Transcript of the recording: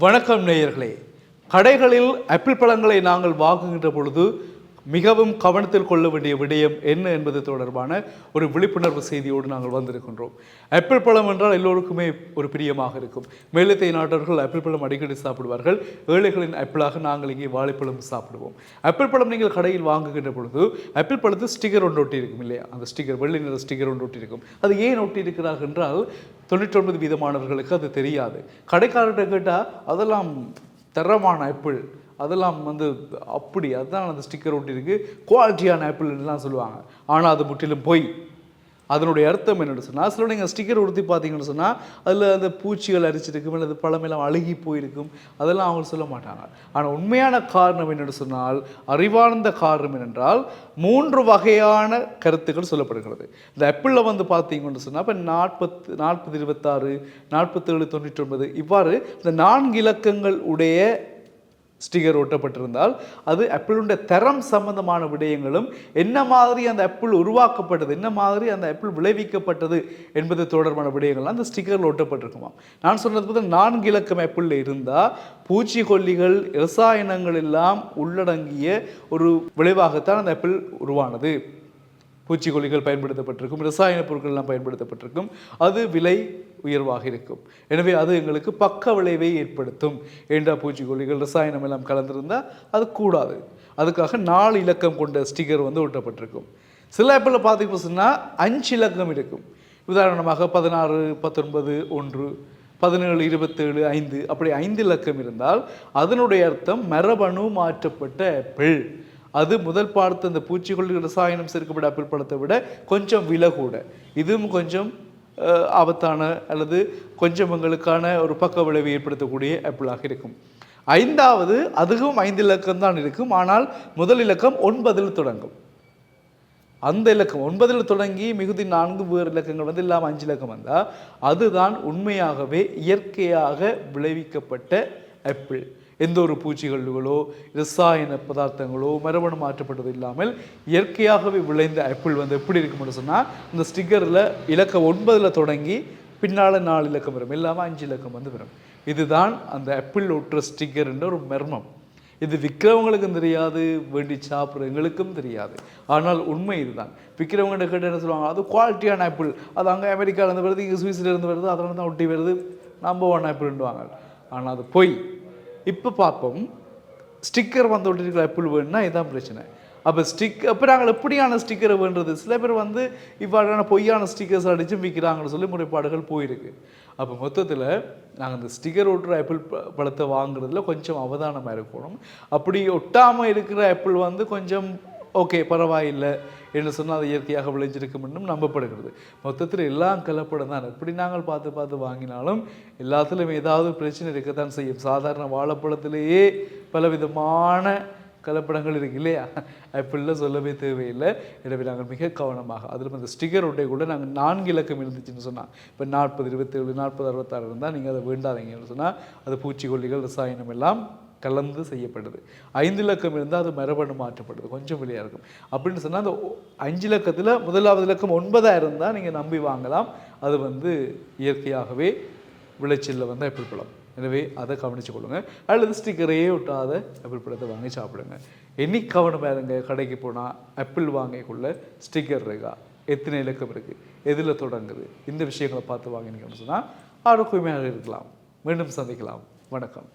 வணக்கம் நேயர்களே. கடைகளில் ஆப்பிள் பழங்களை நாங்கள் வாங்குகின்ற பொழுது மிகவும் கவனத்தில் கொள்ள வேண்டிய விடயம் என்ன என்பது தொடர்பான ஒரு விழிப்புணர்வு செய்தியோடு நாங்கள் வந்திருக்கின்றோம். ஆப்பிள் பழம் என்றால் எல்லோருக்குமே ஒரு பிரியமாக இருக்கும். மேலத்தை நாட்டவர்கள் ஆப்பிள் பழம் அடிக்கடி சாப்பிடுவார்கள். ஏழைகளின் ஆப்பிளாக நாங்கள் இங்கே வாழைப்பழம் சாப்பிடுவோம். ஆப்பிள் பழம் நீங்கள் கடையில் வாங்குகின்ற பொழுது ஆப்பிள் பழத்து ஸ்டிக்கர் ஒன்று ஒட்டி இருக்கும் இல்லையா? அந்த ஸ்டிக்கர் வெள்ளை நிற ஸ்டிக்கர் ஒன்று ஒட்டி இருக்கும் அது ஏன் ஒட்டி இருக்கிறார்கள் என்றால் தொண்ணூற்றொன்பது வீதமானவர்களுக்கு அது தெரியாது. கடைக்காரர்கிட்ட கேட்டால் அதெல்லாம் தரமான ஆப்பிள் அதெல்லாம் வந்து அப்படி அதுதான் அந்த ஸ்டிக்கர் ஒட்டியிருக்கு குவாலிட்டியான ஆப்பிள்லாம் சொல்லுவாங்க. ஆனால் அது முற்றிலும் பொய். அதனுடைய அர்த்தம் என்னென்னு சொன்னால் சில நீங்கள் ஸ்டிக்கர் உடுத்தி பார்த்தீங்கன்னு சொன்னால் அதில் அந்த பூச்சிகள் அரிச்சிருக்கும் அல்லது பழமெல்லாம் அழுகி போயிருக்கும் அதெல்லாம் அவங்க சொல்ல மாட்டாங்க. ஆனால் உண்மையான காரணம் என்னென்னு சொன்னால் அறிவார்ந்த காரணம் என்னென்றால் மூன்று வகையான கருத்துக்கள் சொல்லப்படுகிறது. இந்த ஆப்பிளில் வந்து பார்த்தீங்கன்னு சொன்னால் இப்போ நாற்பத்து நாற்பது இருபத்தாறு நாற்பத்தேழு தொண்ணூற்றி ஒன்பது இவ்வாறு இந்த நான்கு இலக்கங்கள் உடைய ஸ்டிக்கர் ஒட்டப்பட்டிருந்தால் அது ஆப்பிளுடைய தரம் சம்பந்தமான விடயங்களும் என்ன மாதிரி அந்த ஆப்பிள் உருவாக்கப்பட்டது என்ன மாதிரி அந்த ஆப்பிள் விளைவிக்கப்பட்டது என்பது தொடர்பான விடயங்கள்லாம் அந்த ஸ்டிக்கரில் ஒட்டப்பட்டிருக்குமா நான் சொன்னது போது நான்கு இலக்கம் ஆப்பிளில் இருந்தால் பூச்சிக்கொல்லிகள் ரசாயனங்கள் எல்லாம் உள்ளடங்கிய ஒரு விளைவாகத்தான் அந்த ஆப்பிள் உருவானது. பூச்சிக்கொல்லிகள் பயன்படுத்தப்பட்டிருக்கும் ரசாயன பொருட்கள் எல்லாம் பயன்படுத்தப்பட்டிருக்கும். அது விலை உயர்வாக இருக்கும். எனவே அது எங்களுக்கு பக்க விளைவை ஏற்படுத்தும். ஏண்டா பூச்சிக்கொல்லிகள் ரசாயனம் எல்லாம் கலந்திருந்தால் அது கூடாது. அதுக்காக நாலு இலக்கம் கொண்ட ஸ்டிக்கர் வந்து ஒட்டப்பட்டிருக்கும் சில ஆப்பில் பார்த்தீங்க சொன்னால் அஞ்சு இலக்கம் இருக்கும். உதாரணமாக பதினாறு பத்தொன்பது ஒன்று பதினேழு இருபத்தேழு ஐந்து அப்படி ஐந்து இலக்கம் இருந்தால் அதனுடைய அர்த்தம் மரபணு மாற்றப்பட்ட ஆப்பிள் அது முதல் பார்த்த அந்த பூச்சிக்கொல்லி ரசாயனம் சேர்க்கப்பட்ட ஆப்பிள் பழத்தை விட கொஞ்சம் விலை கூட இதுவும் கொஞ்சம் ஆபத்தான அல்லது கொஞ்சம் எங்களுக்கான ஒரு பக்க விளைவை ஏற்படுத்தக்கூடிய ஆப்பிளாக இருக்கும். ஐந்தாவது அதுவும் ஐந்து இலக்கம் தான் இருக்கும். ஆனால் முதல் இலக்கம் ஒன்பதில் தொடங்கும். அந்த இலக்கம் ஒன்பதில் தொடங்கி மிகுதி நான்கு வேறு இலக்கங்கள் வந்து இல்லாமல் அஞ்சு இலக்கம் வந்தால் அதுதான் உண்மையாகவே இயற்கையாக விளைவிக்கப்பட்ட ஆப்பிள். எந்த ஒரு பூச்சிகளோ ரசாயன பதார்த்தங்களோ மரபணு மாற்றப்பட்டது இல்லாமல் இயற்கையாகவே விளைந்த ஆப்பிள் வந்து எப்படி இருக்கும்னு சொன்னால் இந்த ஸ்டிக்கரில் இலக்கம் ஒன்பதில் தொடங்கி பின்னால் நாலு இலக்கம் வரும். இல்லாமல் அஞ்சு இலக்கம் வந்து வரும். இதுதான் அந்த ஆப்பிள் ஒட்டுற ஸ்டிக்கர்ன்ற ஒரு மர்மம். இது விற்கிறவங்களுக்கும் தெரியாது வேண்டி சாப்பிட்ற எங்களுக்கும் தெரியாது. ஆனால் உண்மை இதுதான். விற்கிறவங்க கேட்டு என்ன சொல்லுவாங்க அது குவாலிட்டியான ஆப்பிள். அது அங்கே அமெரிக்காவிலேருந்து வருது இங்கே சுவிஸ்லேருந்து வருது அதனால தான் ஒட்டி வருது நம்பர் ஒன் ஆப்பிள்ன்றுவாங்க ஆனால் அது பொய். இப்போ பார்ப்போம் ஸ்டிக்கர் வந்து ஒட்டிருக்கிற ஆப்பிள் வேணும்னா இதுதான் பிரச்சனை. அப்போ ஸ்டிக் அப்போ நாங்கள் எப்படியான ஸ்டிக்கரை வேண்டுறது? சில பேர் வந்து இவ்வாறான பொய்யான ஸ்டிக்கர்ஸ் அடித்து விற்கிறாங்கன்னு சொல்லி முறைப்பாடுகள் போயிருக்கு. அப்போ மொத்தத்தில் நாங்கள் இந்த ஸ்டிக்கர் ஒட்டுற ஆப்பிள் பழத்தை வாங்குறதுல கொஞ்சம் அவதானமாக இருக்கணும். அப்படி ஒட்டாமல் இருக்கிற ஆப்பிள் வந்து கொஞ்சம் ஓகே பரவாயில்லை என்று சொன்னால் அது இயற்கையாக விளைஞ்சிருக்கும் என்றும் நம்பப்படுகிறது. மொத்தத்தில் எல்லாம் கலப்படம் தான். எப்படி நாங்கள் பார்த்து பார்த்து வாங்கினாலும் எல்லாத்துலேயும் ஏதாவது பிரச்சனை இருக்கத்தான் செய்யும். சாதாரண வாழைப்பழத்திலேயே பலவிதமான கலப்படங்கள் இருக்கு இல்லையா? அப்படிலாம் சொல்லவே தேவையில்லை. எனவே நாங்கள் மிக கவனமாக அதில் அந்த ஸ்டிக்கர் உடைய கூட நாங்கள் நான்கு இலக்கம் இருந்துச்சுன்னு சொன்னால் இப்போ நாற்பது இருபத்தேழு நாற்பது அறுபத்தாறு இருந்தால் நீங்கள் அதை வேண்டாதீங்கன்னு சொன்னால் அது பூச்சிக்கொல்லிகள் ரசாயனம் எல்லாம் கலந்து செய்யப்படுது. ஐந்து இலக்கம் இருந்தால் அது மரபணு மாற்றப்படுது. கொஞ்சம் வெளியாக இருக்கும். அப்படின்னு சொன்னால் அந்த அஞ்சு இலக்கத்தில் முதலாவது இலக்கம் ஒன்பதாக இருந்தால் நீங்கள் நம்பி வாங்கலாம். அது வந்து இயற்கையாகவே விளைச்சலில் வந்து ஆப்பிள் பழம் எனவே அதை கவனித்து கொள்ளுங்கள் அல்லது ஸ்டிக்கரையே விட்டாத ஆப்பிள் பழத்தை வாங்கி சாப்பிடுங்க. என்னி கவனமாக இருங்க கடைக்கு போனால் ஆப்பிள் வாங்கிக்குள்ள ஸ்டிக்கர் இருக்கா? எத்தனை இலக்கம் இருக்குது எதில் தொடங்குது? இந்த விஷயங்களை பார்த்து வாங்கினீங்கன்னு சொன்னால் ஆரோக்கியமாக இருக்கலாம். மீண்டும் சந்திக்கலாம். வணக்கம்.